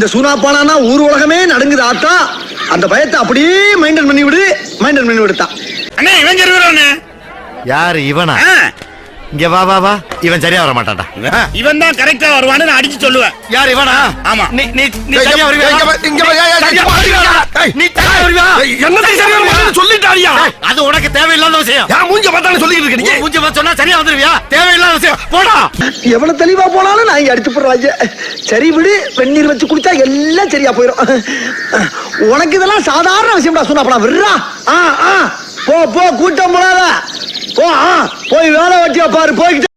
இந்த சூனா பானானா ஊர் உலகமே நடுங்குது ஆத்தா. அந்த பயத்தை அப்படியே மெயின்டைன் பண்ணி விடு மெயின்டைன் பண்ணி விடுத்தான் அண்ணே இவன் யாரு இவனா? இங்க வா வா வா. இவன் சரியா வர மாட்டான்டா இவன் தான் கரெக்டா வருவான்னு நான் அடிச்சு சொல்லுவேன். யார் இவனா? ஆமா. நீ நீ நீ சரியா வருவியா? இங்க வா, சரியா வருவியா? நீ சரியா வருவியா? என்னத்தை சரியா வருவியான்னு சொல்லிட்டாரியா? அது உனக்கு தேவையில்லாத விஷயம். ஏன் மூஞ்ச பார்த்தாலும் சொல்லிட்டு இருக்க நீ? மூஞ்சி பார்த்து சொன்னா சரியா வந்துருவியா? தேவையில்லாத விஷயம். போடா. எவ்வளவு தெளிவா போனாலும் நான் இங்க அடிச்சு போடுறாங்க சரி விடு வெந்நீர் வச்சு குடிச்சா எல்லாம் சரியா போயிடும் உனக்கு இதெல்லாம் சாதாரண விஷயம்டா சொன்னா அப்ப விடுறா. ஆ ஆ. போ போ கூட்டம் போடாத. போ போய் வேலை வெட்டியா பாரு போய்கிட்டு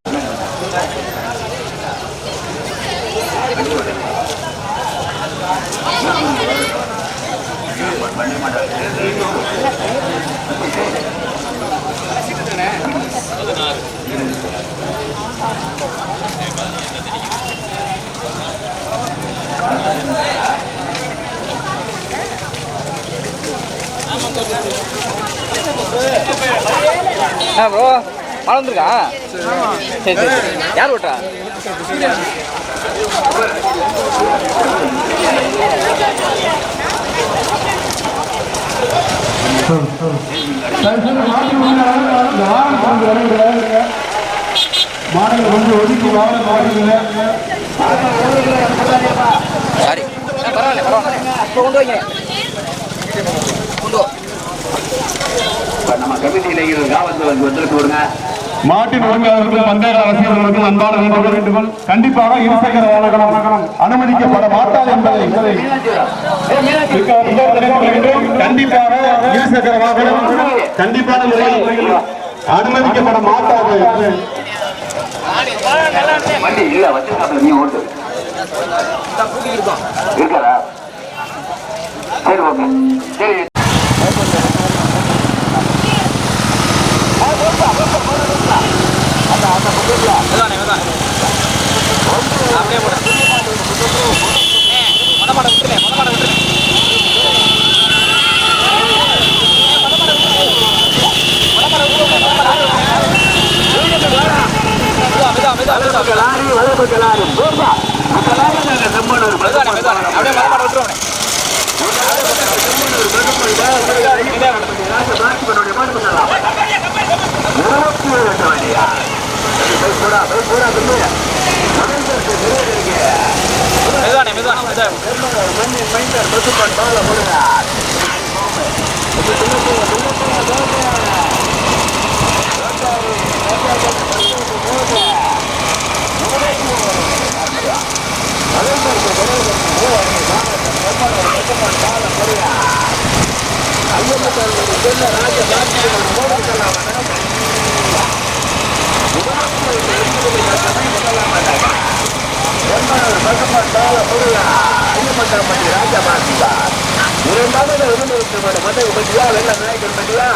ஆ ப்ரோ மழை வந்துருக்கா சரி சரி. சரி. யார் ஓட்டுறா? சரி பரவாயில்ல பரவாயில்ல. கொண்டு வைங்க. கொண்டு வா நம்ம கமிட்டியில இரு காவல்துறை வந்திருக்கு வருங்க மாட்டின் உரிமையாளர்களுக்கும் பந்தய ரசிகர்களுக்கும் அன்பான வேண்டுகோள் கண்டிப்பாக இருசக்கர வாகனம் அனுமதிக்கப்பட மாட்டாது என்பதை. கண்டிப்பாக இருசக்கர வாகனம் கண்டிப்பான முறையில் அனுமதிக்கப்பட மாட்டாது. வண்டி இல்ல வச்சிருக்காப்ல நீ ஓட்டு. இருக்காரா சரி ஓகே. சரி. மெதுவானே மெதுவானே அப்படியே போடு மொத மாடை விட்டுருங்க மொத மாடை விட்டுருங்க மெதுவா மெதுவா மெதுவா லாரி வளர்ப்பு லாரி போப்பா அந்த லாரி நாங்க செம்மனூர் மெதுவானே மெதுவானே அப்படியே மொத மாடை விட்டுருவோம் இருபத்தி ஏழு லட்சம் வண்டியா போய் போடா போய் போடா தம்பி மெதுவானே மெதுவானே மெதுவா இரண்டாவது விருந்திருக்கிறோட மத பட்டியா வெள்ள ಅವೆಲ್ಲ பட்டியா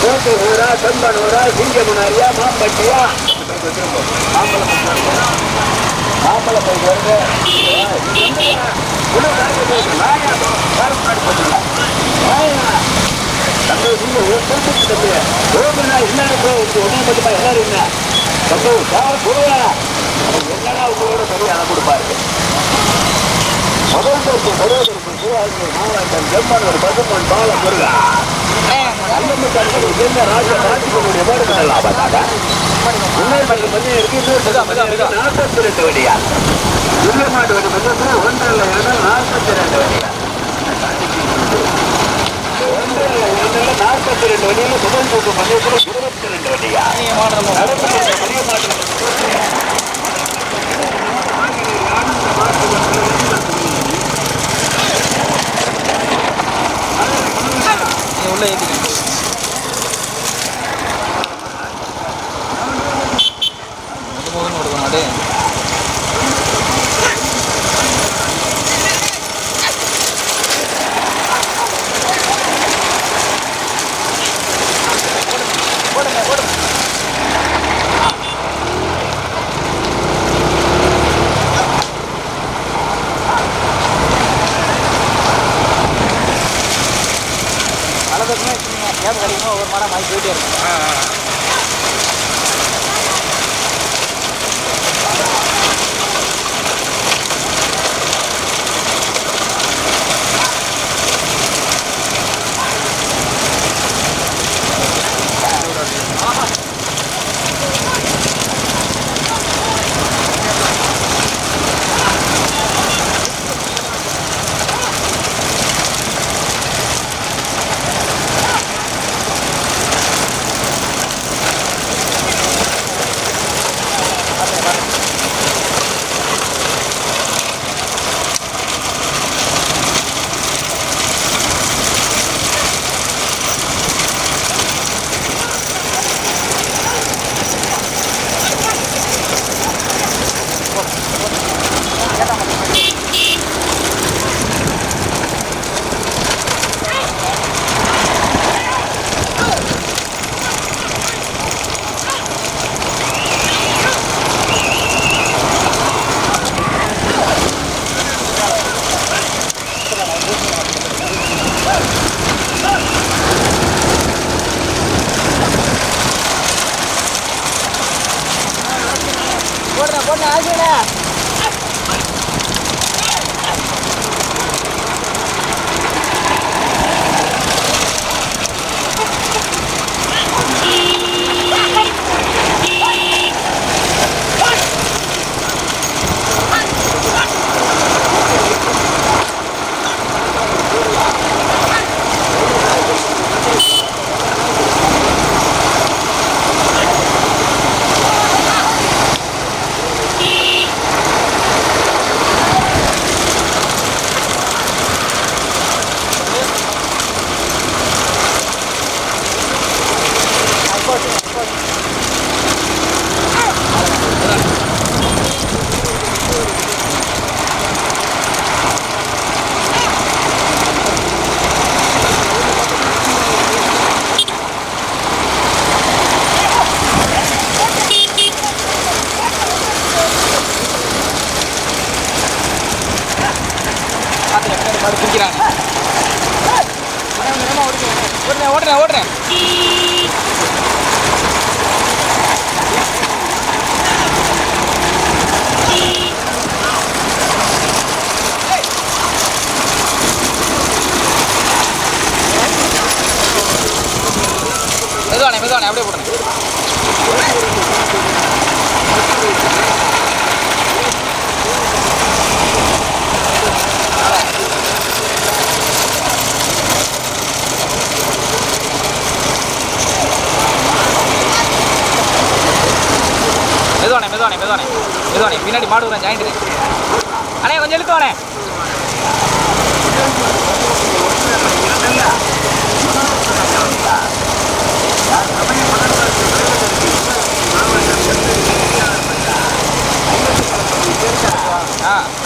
கோட்டை ஊரா செம்பன் ஊரா சிங்கமுனாரியா மாம்பட்டியா மாம்பழம் போய் தம்பி நீங்க ஒரு தம்பி ஓமனா என்ன ஒன்றும் மட்டுமா எல்லாரும் என்ன தம்பி யார் கொடுவா என்னடா உங்களோட சொல்லி அதை கொடுப்பாரு முதல்வருக்கு சிவகாசி நாற்பத்தி ரெண்டு வழியா துல்லியமாட்டு வடி மன்றத்தில் ஒன்றில் இருந்து நாற்பத்தி ரெண்டு வழியா நாற்பத்தி ரெண்டு முதல் இருபத்தி ரெண்டு நடப்பு மாட்டு உள்ள ஏற்றிக்கணும் முது முதுன்னு ஓடுது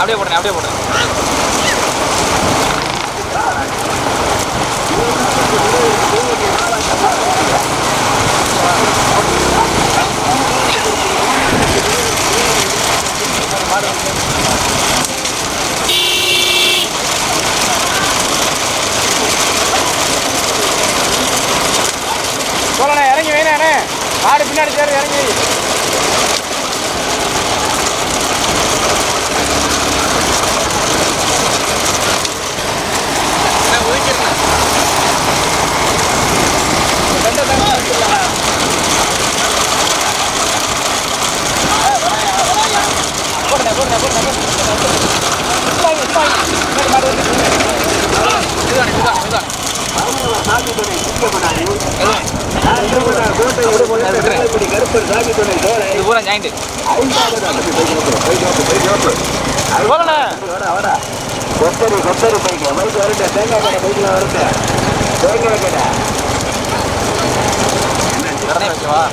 அப்படியே போடுறேன் அப்படியே போடுறேன் சொல்லண்ணே இறங்கி வேணே ஆடு பின்னாடி சேர் இறங்கி வை. அண்ணே, ஒதுக்கிருண்ணே. ரெண்டு தண்ணி வச்சிடலாம். போடுண்ணே, போடுண்ணே, போடுண்ணே, போடுண்ணே. சும்மாங்க, சும்மாங்க. பின்னாடி மாடு வருது. மெதுவானே, மெதுவானே, மெதுவானே. மெதுவானே. இது பூரா ஜாயிண்ட் போலண்ணே கொத்தரி கொத்தரி பைக்கு மைக்கு வரட்ட தேங்காய் கடை பைக்கில் வரட்ட தேங்காய் கடை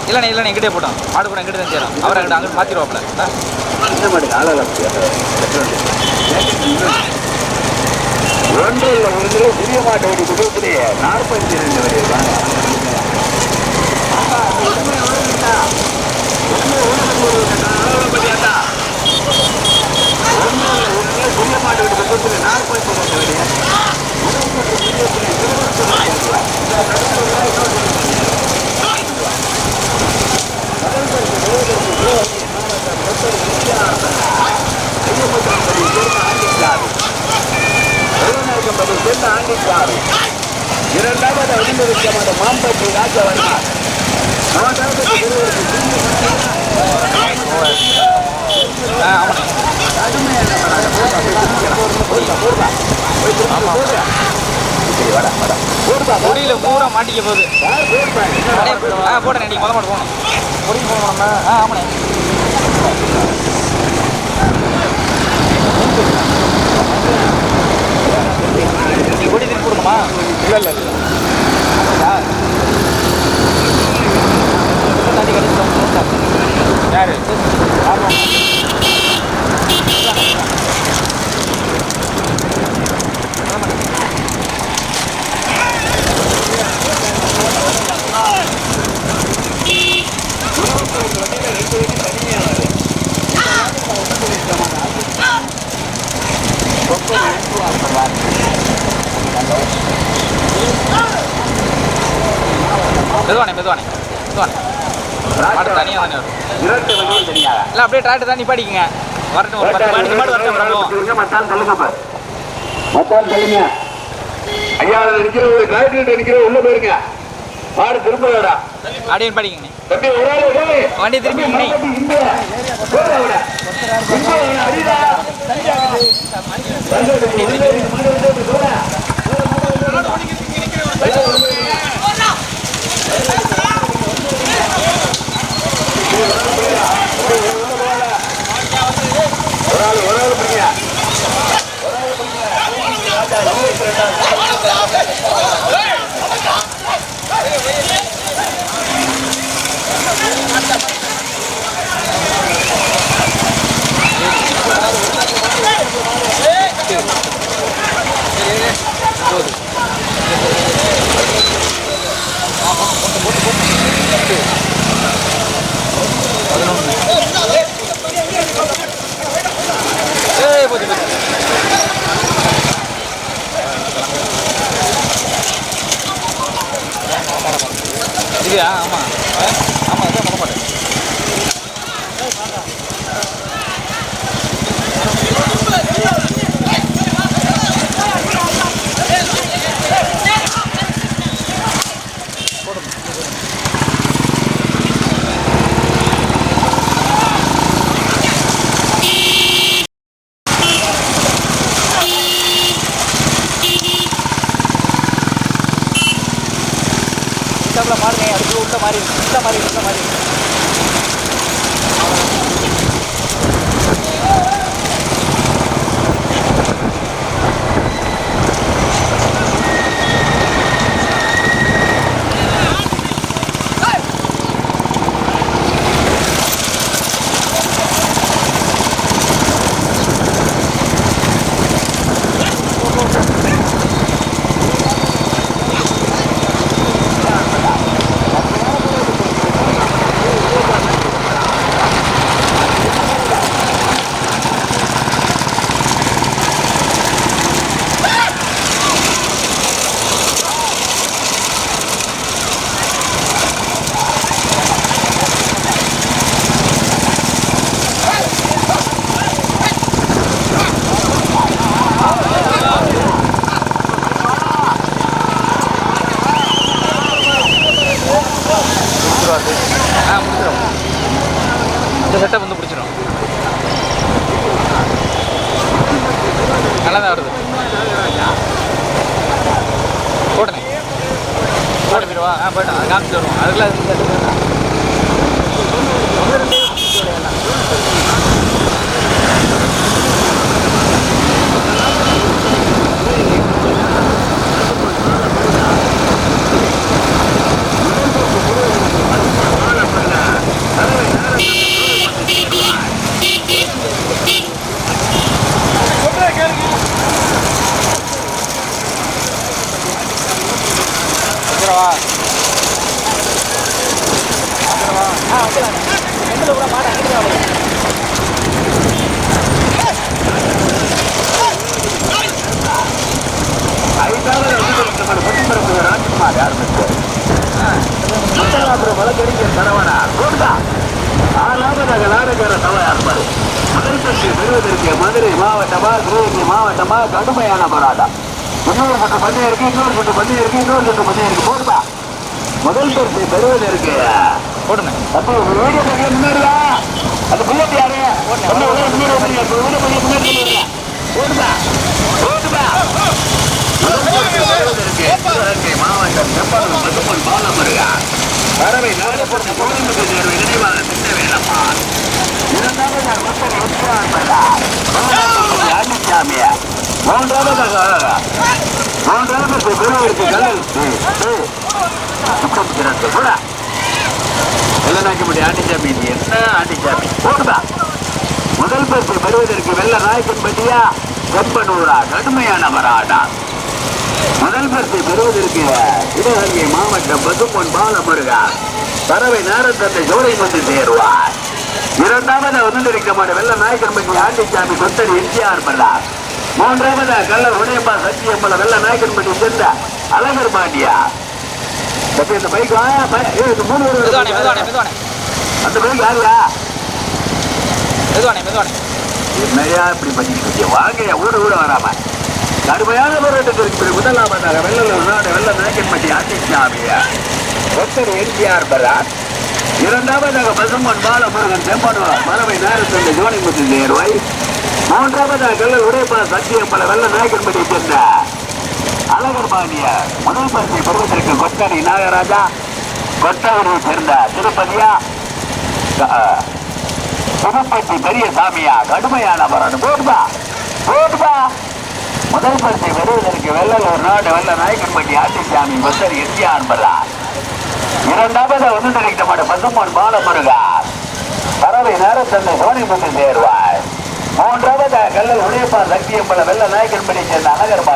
இல்லைண்ணே இல்லைண்ணே எங்கிட்டே போட்டோம் மாடு கூட எங்கிட்ட தான் சேரும். அவரை அங்கிட்ட அங்கிட்டு மாற்றிடுவாப்ல இந்த மாட்டுக்கு ஆளால ஒன்றில் ஒன்றில் ஒரு கிலோ புதிய மாட்டு வடி நாற்பத்தி ரெண்டு வடி வாங்க புதிய மாட்டு வடி குடும்பத்தில் நாற்பத்தி ரெண்டு வடி பதிவு சென்று ஆண்டிக்காரு இரண்டாவது அழிந்திருக்க மாம்பட்டி ராஜவர்மா மூன்றாவது திருவருக்கு ஆ ஆமாண்ணே கொடியில் பூரா மாட்டிக்க போகுது. ஆ போட்டேன் நீங்கள் முத மாடு போகணும். கொடி போகணும் ஆ ஆமாண்ணே. கொடி திருப்பி கொடுக்கணுமா? இல்லை இல்லை இல்லை. யாரு? மெதுவானே மெதுவானே மெதுவானே. மாடு தனியாக தானே வரும். இல்லை அப்படியே டிராக்டர் தான் நிப்பாட்டிக்கங்க. வரட்டும் ஒரு பத்து மாடு மாடு வரட்டும் அப்புறம் மத்தான் தள்ளுங்க. மத்தான் தள்ளுங்க ஐயா அதுல ஒரு டிராக்டர் நிக்கிற உள்ள போயிருங்க. மாடு திரும்ப வேடா அப்படியே நிப்பாட்டிக்கங்க. தம்பி ஒரு ஆளு. வண்டி திருப்பி முனை அவன அடிடா. ஒரு ஆளு ஒரு ஆளு பிடிங்க. போட்டு போயிடுவா ஆ போயிட்டோம் காமிச்சு வருவோம் இந்த setup வேண்டாம். வந்துடவா வந்துடவா ஆ வந்துடலாம் எண்டில் கூட மாட்டேன் எண்டில் வாங்க ஐந்தாவது வந்து நம்ம பொட்டிப்பரப்பு ராஜ்குமார் ஆரம்பித்தார் முத்தலாபுரம் வழக்கறிஞர் சரவணா கூர்தா ஆறாவதாக நாடகார சபை ஆர்ப்பாடு முதல் பற்றி பெறுவதற்கு மதுரை மாவட்டமா கிருஷ்ணகிரி மாவட்டமா கடுமையான போராட்டம். இன்னொரு சுற்று பந்தயம் இருக்கு இன்னொரு சுற்று பந்தயம் இருக்கு இன்னொரு சுற்று பந்தயம் இருக்கு. போடுதா முதல் பரிசை பெறுவதற்கு போடுங்க. அப்போ வீடியோ பையன் முன்னாடியா? அந்த புல்லட் யாரு? முன்னாடி வந்து அந்த வீடியோ பையன் முன்னாடி ஓடுதா சிவகங்கை மாவட்டம் செப்பனூர் மதுமன் பாலமுருகா. பறவை நாகப்பட்டினம் கோவிலுக்கு தேர்வு நினைவாக திட்ட வேலம்மா இரண்டாவதாக மக்கள் உற்சாகப்பட்டார் ஆதிசாமியா மூன்றாவதாக மூன்றாவது பெருவருக்கு கல்லல் சுத்தம் திறந்து கூட வெள்ளநாயக்கம்படி ஆண்டிச்சாமி இது என்ன ஆண்டிச்சாமி போடுதா முதல் பரிசு பெறுவதற்கு வெள்ள நாயக்கன்பட்டியா செம்பனூரா கடுமையான வராடா முதல் பரிசு பெறுவதற்கு சிவகங்கை மாவட்டம் பசும்பொன் பாலமுருகா பறவை நேரத்தந்தை ஜோரை வந்து சேருவார் இரண்டாவது வந்திருக்கமான வெள்ள நாயக்கன்பட்டி ஆண்டிச்சாமி கொத்தடி எம்ஜிஆர் மல்லா மூன்றாவது கல்லர் உடையப்பா சத்தியம்மல வெள்ள நாயக்கன்பட்டி சேர்ந்த அழகர் பாண்டியா. தம்பி, இந்த பைக் மூணு அந்த பைக் யாருடா? என்னையா இப்படி பண்ணிட்டு இருக்கீங்க? வாங்கய்யா ஊடு ஊட வராம. கடுமையான போராட்டத்திற்கு பிறகு முதலாவதாக வெள்ளலூர் வெள்ள நாயக்கன்பட்டி ஆட்சிச்சாமியா ஒருத்தர் எம்ஜிஆர் பரார். இரண்டாவதாக பசும்பன் பாலமுருகன் செம்பனூர் மரபை நேரத்தில் ஜோனிமுத்து நேர்வாய் மூன்றாவதாக கல்லல் உடைப்பா சத்தியம்பல வெள்ள நாயக்கன்பட்டி சேர்ந்த அழகர் பாண்டிய முதல் பரிசை பெறுவதற்கு கொத்தடி நாகராஜா கொத்தவரை சேர்ந்த திருப்பதியா அஹ், புதுப்பட்டி பெரிய சாமியா கடுமையான போராட்டம் போடுதா போடுதா முதல் பரிசை பெறுவதற்கு வெள்ளலூர் நாடு வெள்ள நாயக்கன்பட்டி ஆட்டிசாமி கொத்தரி எம்ஜிஆர் பல்லா இரண்டாவது வந்து கிடைக்கப்பட்ட பசும்பொன் பாலமுருகா. பறவை நேரத்தந்தை சோனிமுத்து சேர்வார். மூன்றாவது கல்லல் உடையப்பா சக்தியம்பல வெள்ள நாயக்கன்பட்டி சேர்ந்த அழகர்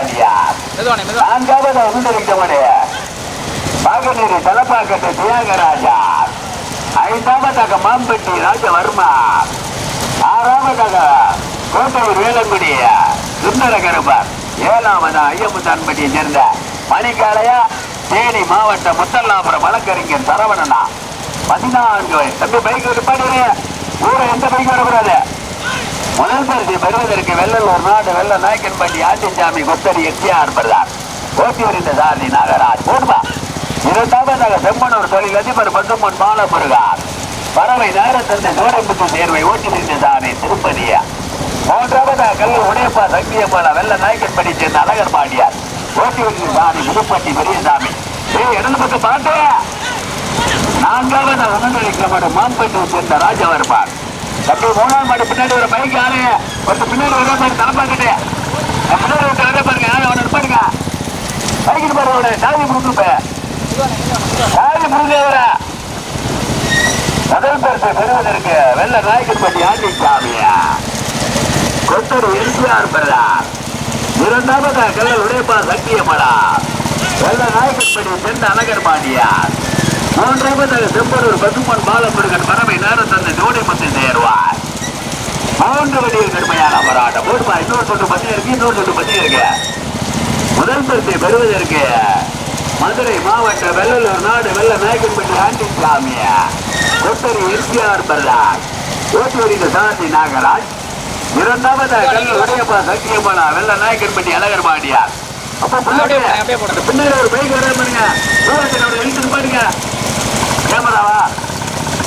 மெதுவானே நான்காவது வந்திருக்கவனே பாகநீர் தலப்பாக்கட்டு தியாகராஜா. ஐந்தாவதாக மாம்பட்டி ராஜவர்மா. ஆறாவதாக கோட்டையூர் வேலங்குடி சுந்தர கருப்பர் ஏழாவது ஐயமுத்தான்பட்டியை சேர்ந்த மணிக்காலையா தேனி மாவட்டம் முத்தல்லாபுரம் வழக்கறிஞர் சரவணனா. பதினான்கு தம்பி பைக் நிப்பாடுற ஊரை எந்த பைக் வரக்கூடாது முதல் பரிசு பெறுவதற்கு வெள்ளலூர் நாடு வெள்ள நாயக்கன்பட்டி ஆண்டிசாமி கொத்தடி எட்டியார் பிரதான். ஓட்டி வருகின்ற சாரதி நாகராஜ். போடுவா இரண்டாவதாக செம்மனூர் தொழில் அதிபர் பசுமன் பாலமுருகார் பறவை நேரத்தந்தை சோடம்புத்து தேர்வை ஓட்டி வருகின்ற சாரதி திருப்பதியா. மூன்றாவதாக கல்லு உடையப்பா சக்தியம்மாள வெள்ள நாயக்கன்படி சேர்ந்த அழகர் பாண்டியார். ஓட்டி வருகின்ற சாரதி புதுப்பட்டி பெரியசாமி. ஏய் இடது பக்கம் பாட்டு! நான்காவது உணர்ந்திருக்கிற மாடு மாம்பட்டு சேர்ந்த ராஜவர்பான் தம்பி மூணாவது மாடு பின்னாடி ஒரு பைக் யாரு? ஒருத்தர் பின்னாடி வர மாதிரி தலைப்பாக்கிட்டு பின்னாடி ஒருத்தர் வர பாருங்க யாரும் அவனை பாருங்க பைக்கிட்டு பாருங்க அவனை. சாதி முடுக்கு சாதி முருகேவர முதல் பரிசு பெறுவதற்கு வெள்ள நாயக்கன்பட்டி ஆண்டி சாமியா. கொத்தடி எம்ஜிஆர் பெறா இரண்டாவது கல்லல் உடைப்பா சத்தியமடா. வெள்ள நாயக்கன்படி சென்ற அழகர் பாண்டியார். மூன்றாவதாக செம்பலூர் பசுமன் பாலமுருகன் பறவை நேரம் தந்த ஜோடி மத்தி சேருவார் மூன்று வழியில் கடுமையான போராட்டம். போடுமா இன்னொரு சொட்டு பத்தி இருக்கு இன்னொரு சொட்டு பத்தி இருக்கு. முதல் பரிசை பெறுவதற்கு மதுரை மாவட்ட வெள்ளலூர் நாடு வெள்ள நாயக்கன்பட்டி ஆண்டி சாமியா கொத்தரி எம்ஜிஆர் பிரதார் ஓட்டுவரிந்த சாந்தி நாகராஜ் இரண்டாவது கல்ல உடையப்பா சத்தியமலா வெள்ள நாயக்கன்பட்டி அழகர் பாண்டியார். அப்ப. பின்னாடி ஒரு பைக் வர பாருங்க இழுத்துட்டு பாருங்க கேமராவா?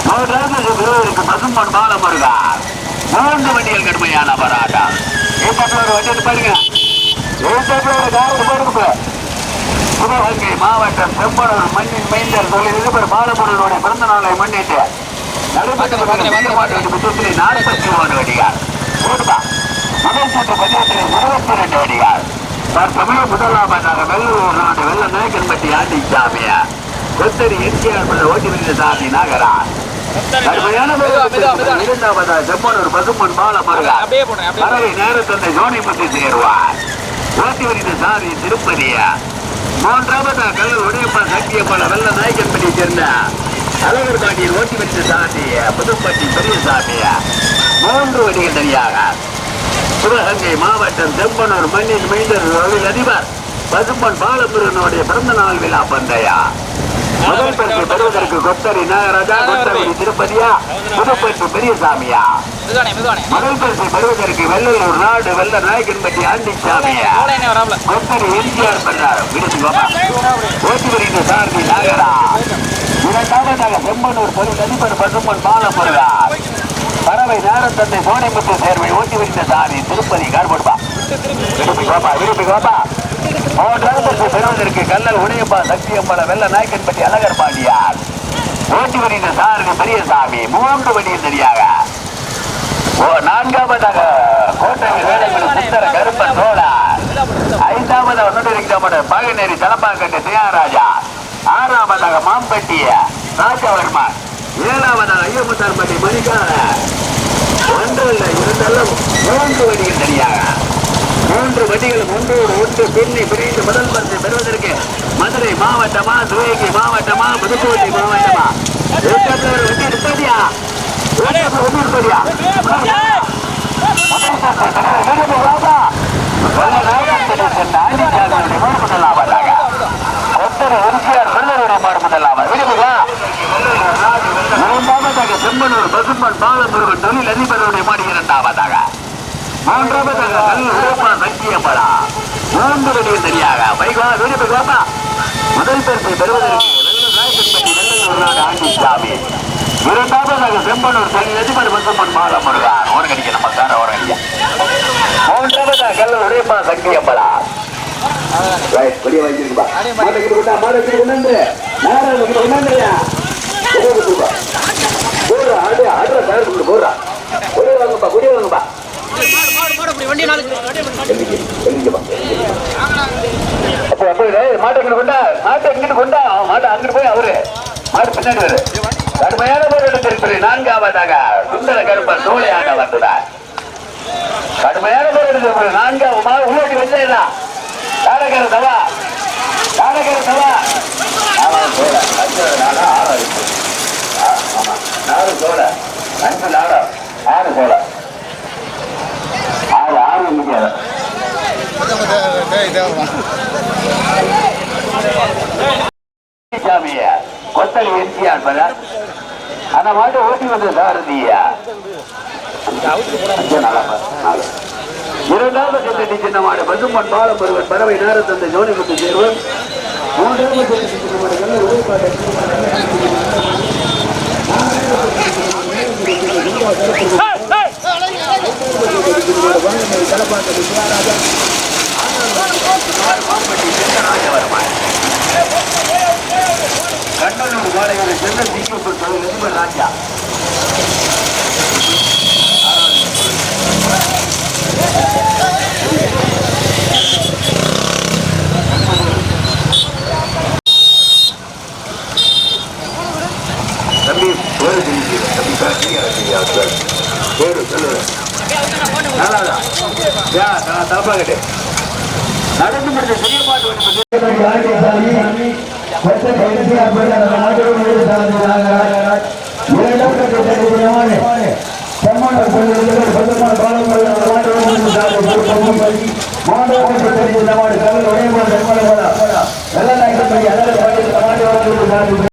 மூன்றாவது விருதுக்கு பசும்பொன் பாலம் வருகா மூன்று வண்டிகள் கடுமையான போராட்டம் ஏற்பாட்டில் ஒரு வண்டி பாருங்க. ஏற்பாட்டில் ஒரு கார் போடுங்க சிவகங்கை மாவட்டம் செம்பனூர் மண்ணின் மைந்தர் தொழில் பாலமுருகனுடைய பிறந்த நாளை முன்னிட்டு நடைபெற்ற நாற்பத்தி மூணு வடிகார் போடுமா முதல் சுற்று பதினெட்டு இருபத்தி ரெண்டு தற்சமயம் முதலாவதாக வெள்ளூர் நாடு வெள்ள நாயக்கன்பட்டி ஆண்டி சாமியா கொத்தரி எம்ஜிஆர் பிள்ளை ஓட்டி வந்த சாமி நாகராஜ். கடுமையான. இரண்டாவதா செம்மனூர் அப்படியே போடுறேன், அப்படியே பறவை நேரத்தந்தை ஜோனிமுத்தி சேருவார். ஓட்டி வருகிற சாரி திருப்பதியா. மூன்றாவதா கல்லூர் உடையப்பா சத்தியப்பல வெள்ள நாயக்கன்பட்டி சேர்ந்த அழகர் பாண்டியன் ஓட்டி வருகிற சாமி புதுப்பட்டி பெரியசாமியா மூன்று வடிகள் தனியாக. சிவகங்கை மாவட்டம் செம்பனூர் மண்ணின் மைந்தர் தொழில் அதிபர் பசும்பன் பாலமுருகனுடைய பிறந்த நாள் விழா பந்தயா. முதல் பரிசு பெறுவதற்கு கொத்தரி நாகராஜா கொத்தரி திருப்பதியா புதுப்பட்டு பெரியசாமியா? முதல் பரிசு பெறுவதற்கு வெள்ளலூர் நாடு வெள்ள நாயக்கன்பட்டி வராப்ல? கொத்தரி எம்ஜிஆர் பண்ணார் விடுதி ஓட்டி வருகின்ற சாரதி நாகரா. இரண்டாவதாக செம்பனூர் பொருள் அதிபர் பசும்பன் பாலமுருகா. பறவை நேரத்தந்தை சோனைமுத்து சேர்வை ஓட்டி வருகின்ற சாரி திருப்பதி கார்படுபா விரும்பி கோப்பா விரும்பி பெறுவதற்கு கல்லல் உடையப்பா சக்தியம்பல வெள்ள நாயக்கன்பட்டி அழகர் பாண்டியார். ஓட்டி வருகின்ற சாரதி பெரியசாமி மூன்று வழியில் தெரியாக ஓ நான்காவதாக கோட்டை கருப்ப சுந்தர கருப்பன் சோழார் ஐந்தாவது ஒன்றிருக்கிற பாகநேரி தலப்பாக்கட்டு தியாகராஜா ஆறாவதாக மாம்பட்டிய ராஜவர்மன் ஏழாவதாக ஐயமுத்தார்பட்டி மணிக்கான ஒன்று இல்லை இருந்தாலும் மூன்று வடிகள் தனியாக மூன்று வடிகள் ஒன்றோடு ஒன்று பின்னி பிரிந்து முதல் பரிசு பெறுவதற்கு மதுரை மாவட்டமா சிவகங்கை மாவட்டமா புதுக்கோட்டை மாவட்டமா? எடுத்தாடியா செம்பனூர் பசும்பன் பாலமுருகன் தொழில் அதிபருடைய மாடி இரண்டாவதாக மூன்றாவதாக கல் உரப்பா சக்கியப்படா மூன்று வடிவில் சரியாக வைகோ விரும்பி கோப்பா முதல் பரிசை பெறுவதற்கு ஆண்டி சாமி இரண்டாவதாக செம்பனூர் தொழில் அதிபர் பசும்பன் பாலமுருகா ஓரங்கடிக்க நம்ம சார ஓரங்கடிக்க. மூன்றாவதாக கல் உரப்பா சக்கியப்படா ரைட் வெளியே வாங்கிருப்பா மாட்டை கொண்டா மாட்டை கொண்டாந்து. நேரம் கொண்டாந்துறியா போடுறா ஆடு ஆடுற தயார் போடுறா ஒரே வாங்கப்பா ஒரே வாங்கப்பா. மாட்டை கொண்டா மாட்டை இங்கிட்டு கொண்டா. அவன் மாட்டை அங்கிட்டு போய் அவரு மாடு பின்னாடி வரு கடுமையான போராட்டம் இருக்கிறது நான்காவதாக சுந்தர கருப்பன் சோழை ஆண்ட வந்ததார் கடுமையான போராட்டம் இருக்கிறது நான்காவது உள்ளோட்டி வச்சா ஆறு. சோழ. அஞ்சு ஆறு சோழ ஆறு ஆறு முடியாது சாமிய கொத்தல் அந்த மாட்டு ஓட்டி வந்த சாரதியா இரண்டாவது சின்ன மாடு பசுமன் பாலம் ஒருவர் பறவை நேரம் தந்த ஜோனிமுத்து சேர்வன் மூன்றாவது சின்ன மாடு நல்ல உழைப்பாட்ட கண்ணனூர் மாலைகளை சென்று முதல் தொழில் எதுவுமே ராஜா தம்பி பேரு தெரிஞ்சு தம்பி பேரு நாலாவதா கேட்டு நடந்து முடிஞ்ச பெரிய பாட்டு ஒன்று மாணவர்கள்